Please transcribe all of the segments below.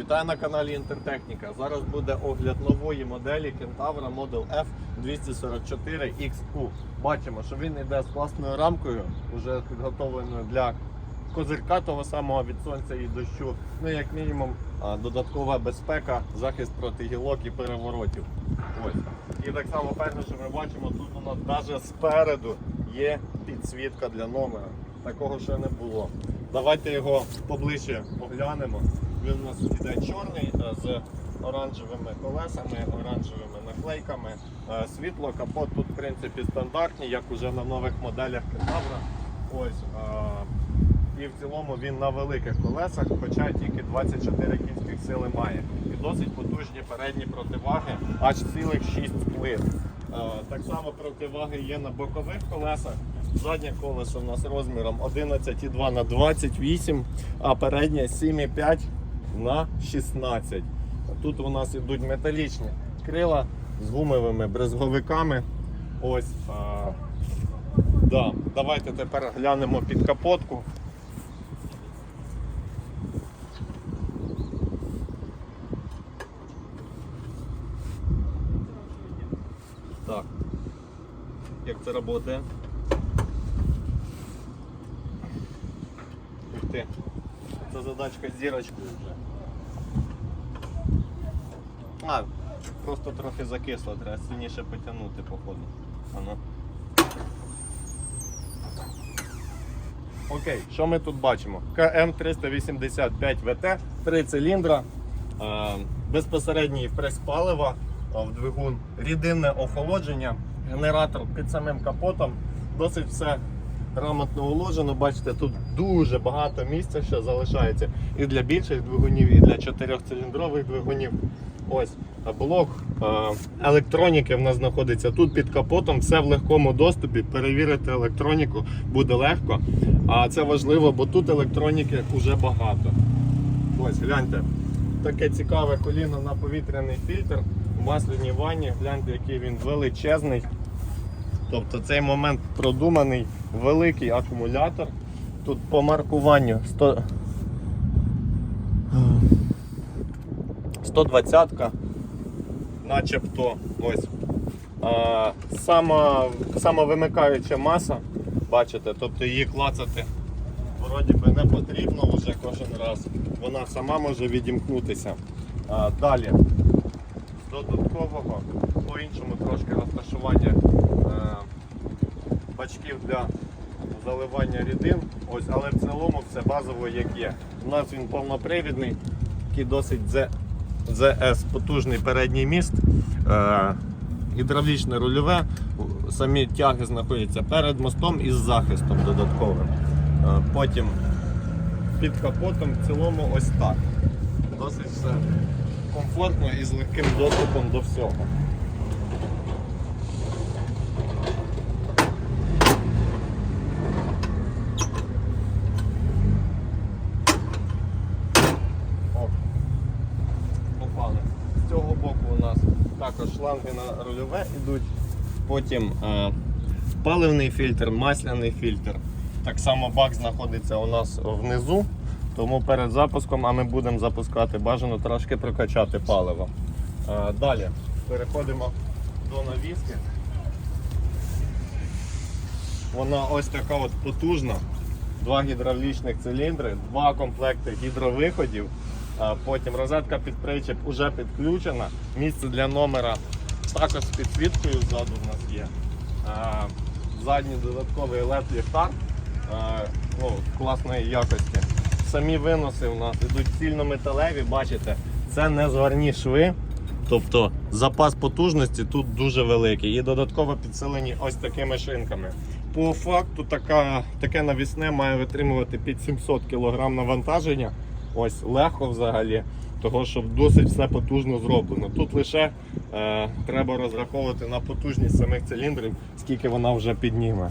Вітаю на каналі Інтертехніка. Зараз буде огляд нової моделі Kentaura Model F 244XU. Бачимо, що він йде з класною рамкою, вже підготовленою для козирка того самого від сонця і дощу. Ну, як мінімум, додаткова безпека, захист проти гілок і переворотів. Ось. І так само перше, що ми бачимо, тут у нас навіть спереду є підсвітка для номера. Такого ще не було. Давайте його поближче оглянемо. Він у нас іде чорний е, з оранжевими колесами, оранжевими наклейками. Е, Світло, капот тут в принципі стандартні, як уже на нових моделях Кентавра. Ось. е, І в цілому він на великих колесах, хоча тільки 24 кінських сили має. І досить потужні передні противаги, аж цілих 6 плит. Так само противаги є на бокових колесах. Заднє колесо у нас розміром 11,2 на 28, а переднє 7,5 на 16. Тут у нас ідуть металічні крила з гумовими брезговиками. Ось. А, да. Давайте тепер глянемо під капотку. Так. Як це працює? Ух. Це задачка з зірочкою вже. А, просто трохи закисло, треба сильніше потягнути, походу. Ано. Окей, що ми тут бачимо? КМ385 ВТ, 3 циліндра, е, безпосередній впрес палива е, в двигун, рідинне охолодження, генератор під самим капотом. Досить все грамотно уложено. Бачите, тут дуже багато місця ще залишається і для більших двигунів, і для чотирьохциліндрових двигунів. Ось блок електроніки в нас знаходиться тут під капотом, все в легкому доступі. Перевірити електроніку буде легко. А це важливо, бо тут електроніки вже багато. Ось гляньте, таке цікаве коліно на повітряний фільтр в масляній ванні. Гляньте, який він величезний. Тобто цей момент продуманий, великий акумулятор. Тут по маркуванню 100... 120-ка, начебто ось. Сама, сама вимикаюча маса, бачите, тобто її клацати вроді би не потрібно вже кожен раз. Вона сама може відімкнутися. Далі, з додаткового, по-іншому трошки розташування е, бачків для заливання рідин. Ось, але в цілому все базово як є. У нас він повнопривідний, такий досить ЗС потужний передній міст, е, гідравлічне рульове. Самі тяги знаходяться перед мостом і з захистом додатковим. Е, потім під капотом в цілому ось так. Досить все комфортно і з легким доступом до всього. О, попали. З цього боку у нас також шланги на рульове йдуть. Потім е, паливний фільтр, масляний фільтр. Так само бак знаходиться у нас внизу. Тому перед запуском, а ми будемо запускати, бажано трошки прокачати паливо. Е, далі переходимо до навіски. Вона ось така от потужна. Два гідравлічних циліндри, два комплекти гідровиходів. Потім розетка під причеп вже підключена. Місце для номера також з підсвіткою ззаду в нас є. Задній додатковий led ліхтар ну, класної якості. Самі виноси у нас йдуть цільнометалеві, бачите, це не зварні шви. Тобто запас потужності тут дуже великий і додатково підсилені ось такими шинками. По факту така, таке навісне має витримувати під 700 кг навантаження. Ось легко взагалі, того що досить все потужно зроблено. Тут лише е, треба розраховувати на потужність самих циліндрів, скільки вона вже підніме.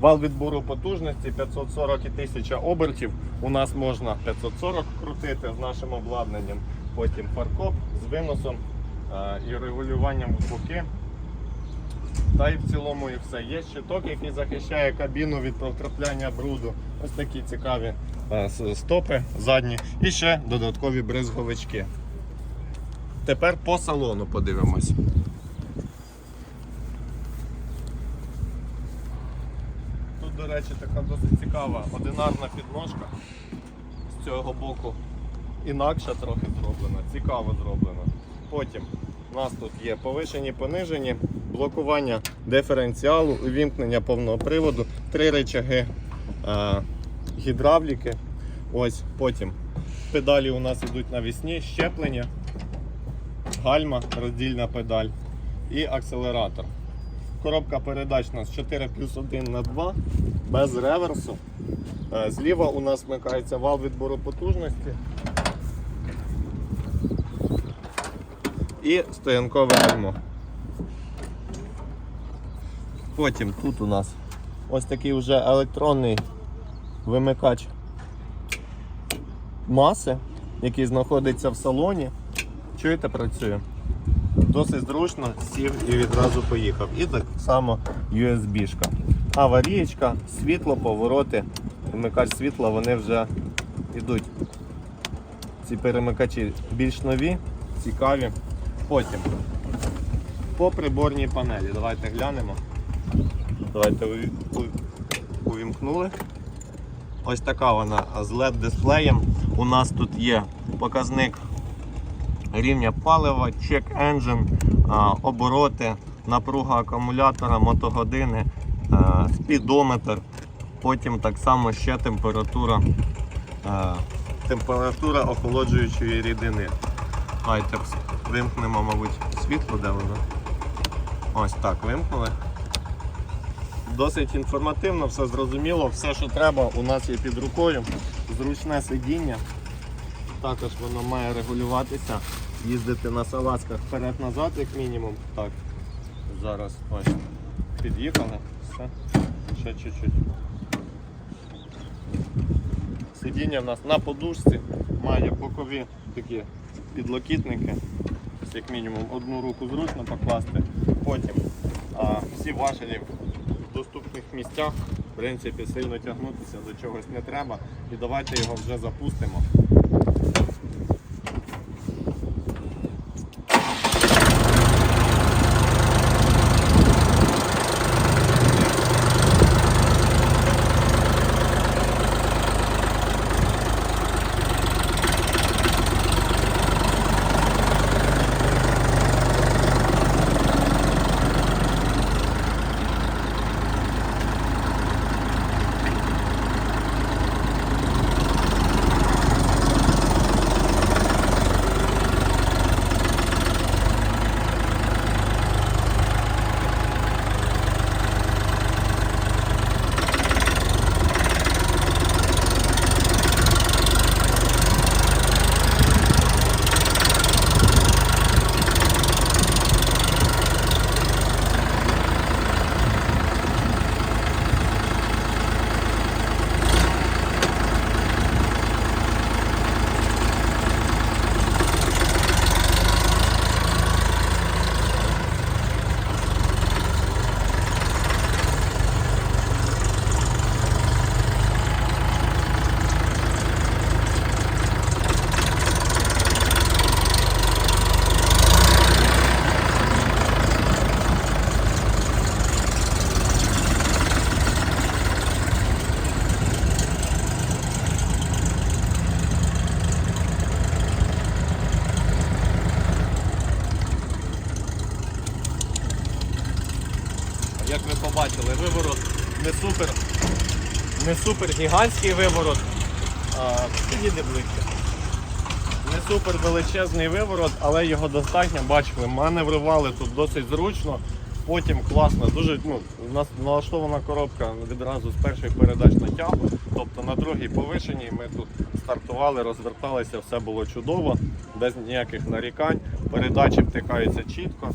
Вал відбору потужності 540 і 1000 обертів. У нас можна 540 крутити з нашим обладнанням. Потім фаркоп з виносом е, і регулюванням боки. Та й в цілому і все. Є щиток, який захищає кабіну від потрапляння бруду. Ось такі цікаві стопи задні і ще додаткові бризговички. Тепер по салону подивимось. Тут, до речі, така досить цікава одинарна підножка з цього боку. Інакше трохи зроблена, цікаво зроблена. Потім у нас тут є повишені, понижені, блокування диференціалу, увімкнення повного приводу, три речаги е, гідравліки. Ось потім педалі у нас йдуть навісні, щеплення, гальма, роздільна педаль і акселератор. Коробка передач у нас 4 плюс 1 на 2 без реверсу. Е, Зліва у нас вмикається вал відбору потужності. І стоянкове гальмо. Потім тут у нас ось такий вже електронний вимикач маси, який знаходиться в салоні. Чуєте, працює? Досить зручно, сів і відразу поїхав. І так само USB-шка. Аварієчка, світло, повороти, вимикач світла, вони вже йдуть. Ці перемикачі більш нові, цікаві. Потім по приборній панелі. Давайте глянемо. Давайте увімкнули. Ось така вона з LED-дисплеєм. У нас тут є показник рівня палива, engine, а, обороти, напруга акумулятора, мотогодини, спідометр. Потім так само ще температура, температура охолоджуючої рідини. Давайте вимкнемо, мабуть, світло, де воно. Ось так, вимкнули. Досить інформативно, все зрозуміло, все, що треба, у нас є під рукою. Зручне сидіння. Також воно має регулюватися, їздити на салазках вперед-назад, як мінімум. Так, зараз ось під'їхали. Все. Ще чуть-чуть. Сидіння в нас на подушці, має бокові такі підлокітники. Як мінімум одну руку зручно покласти. Потім а, всі важелі доступних місцях. В принципі, сильно тягнутися до чогось не треба. І давайте його вже запустимо. Як ви побачили, виворот не супер, не супер гігантський виворот. А, підійди ближче. Не супер величезний виворот, але його достатньо, бачили, маневрували тут досить зручно. Потім класно, дуже ну, у нас налаштована коробка відразу з першої передач на тягу. Тобто на другій повишеній ми тут стартували, розверталися, все було чудово, без ніяких нарікань. Передачі втикаються чітко,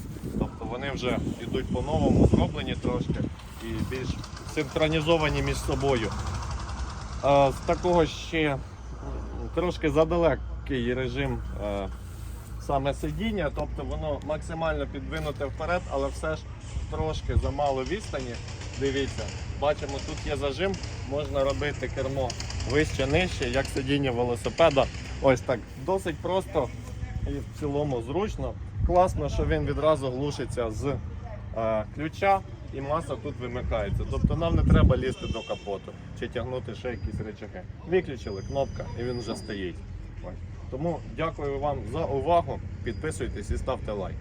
вони вже йдуть по-новому, зроблені трошки і більш синхронізовані між собою. З такого ще трошки задалекий режим е, саме сидіння, тобто воно максимально підвинуте вперед, але все ж трошки замало відстані. Дивіться, бачимо, тут є зажим, можна робити кермо вище, нижче, як сидіння велосипеда. Ось так. Досить просто і в цілому зручно. Класно, що він відразу глушиться з е, ключа і маса тут вимикається. Тобто нам не треба лізти до капоту чи тягнути ще якісь речаги. Виключили кнопка і він вже стоїть. Тому дякую вам за увагу. Підписуйтесь і ставте лайк.